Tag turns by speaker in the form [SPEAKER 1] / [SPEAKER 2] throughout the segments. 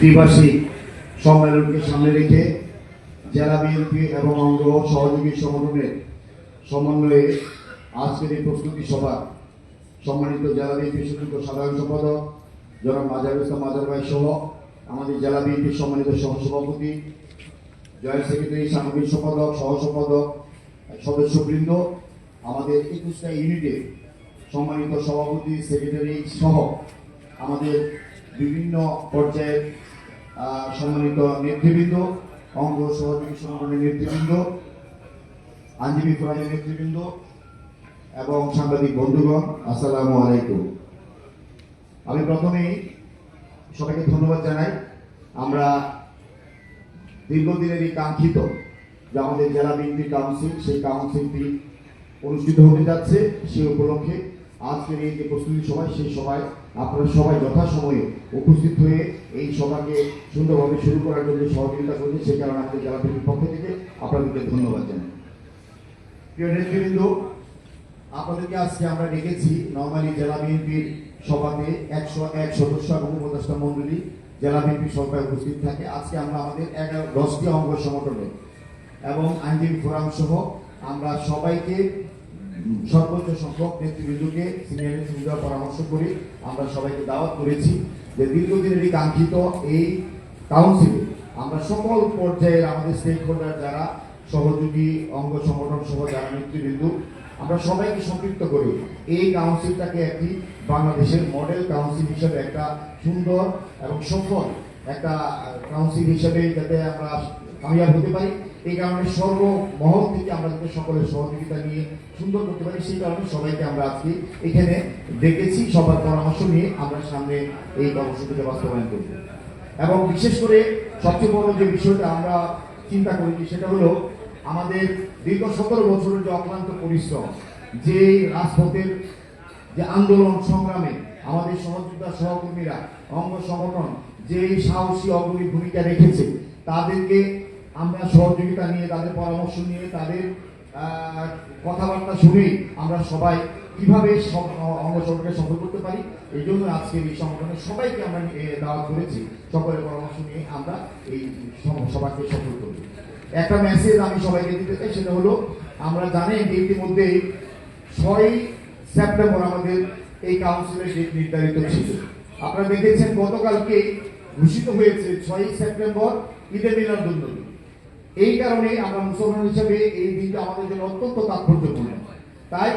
[SPEAKER 1] ত্রিবার্ষিক সম্মেলনকে সামনে রেখে জেলা বিএনপি এবং অঙ্গ সহযোগী সংগঠনের সমন্বয়ে আজকের এই প্রস্তুতি সভা সম্মানিত জেলা বিএনপি সুযোগ্য সাধারণ সম্পাদক জনাব মাজারুল ইসলাম মাজার ভাই সহ আমাদের জেলা বিএনপির সম্মানিত সহসভাপতি, জয়েন্ট সেক্রেটারি, সাংগঠনিক সম্পাদক, সহ সম্পাদক, সদস্যবৃন্দ, আমাদের একুশটা ইউনিটের সম্মানিত সভাপতি, সেক্রেটারি সহ আমাদের বিভিন্ন পর্যায়ে সম্মানিত নেতৃবৃন্দ অঙ্গ সহযোগী সংগঠনের নেতৃবৃন্দ, আইনজীবী ফোরামের নেতৃবৃন্দ এবং সাংবাদিক বন্ধুগণ, আসসালামু আলাইকুম। আমি প্রথমেই সবাইকে ধন্যবাদ জানাই। আমরা দীর্ঘদিনের এই কাঙ্ক্ষিত যে আমাদের জেলা বিএনপি কাউন্সিল, সেই কাউন্সিলটি অনুষ্ঠিত হতে যাচ্ছে সেই উপলক্ষে আজকের এই যে প্রস্তুতি সভায়, সেই সভায় আপনারা সবাই যথাসময়ে উপস্থিত হয়ে এই সভাকে সুন্দরভাবে শুরু করার জন্য সহযোগিতা করছে সেই কারণে আমাদের জেলা বিএনপির পক্ষ থেকে আপনাদেরকে ধন্যবাদ জানাই। আপনাদেরকে আজকে আমরা ডেকেছি নর্মালি জেলা বিএনপির সভাতে একশো এক সদস্য এবং উপদেষ্টা মন্ডলী জেলা বিএনপি সভায় উপস্থিত থাকে। আজকে আমরা আমাদের এগারো দশটি অঙ্গ সংগঠনে এবং আইনজীবী ফোরাম সহ আমরা সবাইকে সর্বোচ্চ সংখ্যক নেতৃবৃন্দকে সিনিয়র নেতৃবৃন্দ পরামর্শ করে আমরা সবাইকে দাওয়াত করেছি যে দীর্ঘদিনের এই কাঙ্ক্ষিত এই কাউন্সিলে আমরা সকল পর্যায়ের আমাদের স্টেক হোল্ডার যারা সহযোগী, অঙ্গ সংগঠন সহ যারা নেতৃবৃন্দ, আমরা সবাইকে সম্পৃক্ত করি এই কাউন্সিলটাকে একটি বাংলাদেশের মডেল কাউন্সিল হিসেবে একটা সুন্দর এবং সফল একটা কাউন্সিল হিসেবে যাতে আমরা কামিয়াব হতে পারি। এই কারণে সর্বমহল থেকে আমরা যাতে সকলের সহযোগিতা নিয়ে সুন্দর করতে পারি, সেই কারণে সবাইকে আমরা আজকে এখানে ডেকেছি। সবার পরামর্শ নিয়ে আমরা সামনে এই কর্মসূচিকে বাস্তবায়ন করব। এবং বিশেষ করে সবচেয়ে বড় যে বিষয়টা আমরা চিন্তা করেছি সেটা হলো আমাদের দীর্ঘ সতেরো বছরের যে অক্লান্ত পরিশ্রম, যে রাজপথের যে আন্দোলন সংগ্রামে আমাদের সহযোগিতা সহকর্মীরা, অঙ্গ সংগঠন যে সাহসী অগ্রণী ভূমিকা রেখেছে, তাদেরকে আমরা সহযোগিতা নিয়ে, তাদের পরামর্শ নিয়ে, তাদের কথাবার্তা শুনে আমরা সবাই কীভাবে সব- অঙ্গ সংগঠনকে সফল করতে পারি, এই জন্য আজকে এই সংগঠনের সবাইকে আমরা দাওয়াত করেছি। সকলের পরামর্শ নিয়ে আমরা এই সবাইকে সফল করব। একটা মেসেজ আমি সবাইকে দিতে চাই, সেটা হলো, আমরা জানেন যে ইতিমধ্যেই ছয় সেপ্টেম্বর আমাদের এই কাউন্সিলের ডেট নির্ধারিত ছিল। আপনারা দেখেছেন গতকালকে ঘোষিত হয়েছে, ছয়ই সেপ্টেম্বর ঈদে মিলাদুল এই কারণে আমরা মুসলমান হিসেবে এই দিনটা আমাদের জন্য অত্যন্ত তাৎপর্যপূর্ণ। তাই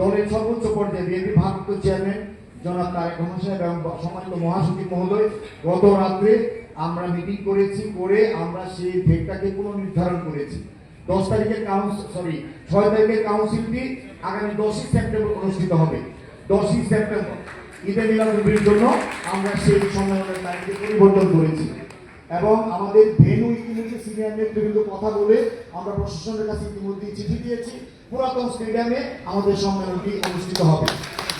[SPEAKER 1] দলের সর্বোচ্চ পর্যায়ে বিএনপি ভারপ্রাপ্ত চেয়ারম্যান জনাব তারেক রহমান সাহেব এবং সম্মানিত মহাসচিব মহোদয়, গত রাত্রে আমরা মিটিং করেছি করে আমরা সেই ডেটটাকে পুনর্নির্ধারণ করেছি। দশ তারিখের কাউন্সিল সরি ছয় তারিখের কাউন্সিলটি আগামী দশই সেপ্টেম্বর অনুষ্ঠিত হবে। দশই সেপ্টেম্বর ঈদে মিলাদুলনবীর জন্য আমরা সেই সম্মেলনের তারিখে পরিবর্তন করেছি। এবং আমাদের ভেনু ইতিমধ্যে সিনিয়র নেতৃবৃন্দ কথা বলে আমরা প্রশাসনের কাছে ইতিমধ্যে চিঠি দিয়েছি। পুরাতন স্টেডিয়ামে আমাদের সম্মেলনটি অনুষ্ঠিত হবে।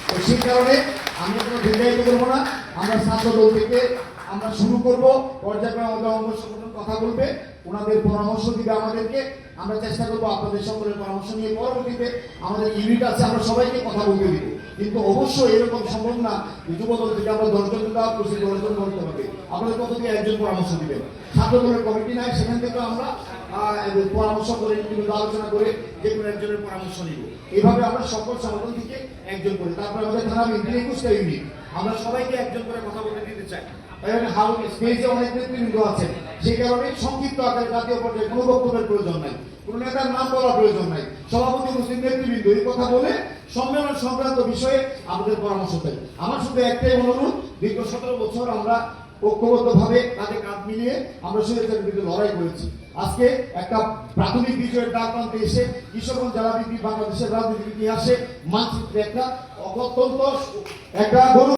[SPEAKER 1] তো সেই কারণে আমি কোনো দীর্ঘায়িত করব না। আমরা ছাত্র দল থেকে আমরা শুরু করব। পর্যায়ক্রমে আমাদের অঙ্গ সংগঠন কথা বলবে। ওনাদের পরামর্শ দিবে আমাদেরকে। আমরা চেষ্টা করব আপনাদের সকলের পরামর্শ নিয়ে পরবর্তীতে আমাদের ইউনিট আছে, আমরা সবাইকে কথা বলতে দিব। কিন্তু অবশ্যই এরকম সম্ভব না। যুবদল থেকে আমরা দশজন দেওয়া করছি দশজন করতে হবে। আপনাদের কত দিয়ে একজন পরামর্শ দিবেন। ছাত্র দলের কমিটি নাই, সেখান থেকে আমরা পরামর্শ করে কিন্তু আলোচনা করে যে কোনো একজনের পরামর্শ নিব। এইভাবে আমরা সকল সংগঠন থেকে একজন করে। তারপরে আমাদের থানা মিটিং একুশটা ইউনিট। আমরা সবাইকে একজন করে কথা বলতে দিতে চাই। সংক্ষিপ্ত আকারে জাতীয় পর্যায়ে কোনো বক্তব্যের প্রয়োজন নাই। কোনো নেতার নাম বলার প্রয়োজন নাই। সভাপতি, মুসলিম নেতৃবৃন্দ এই কথা বলে সম্মেলন সংক্রান্ত বিষয়ে আমাদের পরামর্শ দেয় আমার শুধু একটাই অনুরোধ দীর্ঘ সতেরো বছর আমরা ঐক্যবদ্ধ ভাবে কাঁধে কাঁধ মিলিয়ে আমরা স্বৈরাচারের বিরুদ্ধে লড়াই করেছি। আজকে একটা প্রাথমিক বিজয়ের ডাক প্রান্তে এসে কিশোরগঞ্জ জেলা বিদ্যুৎ বাংলাদেশের রাজনীতির ইতিহাসে মানচিত্রে একটা অত্যন্ত একটা গরু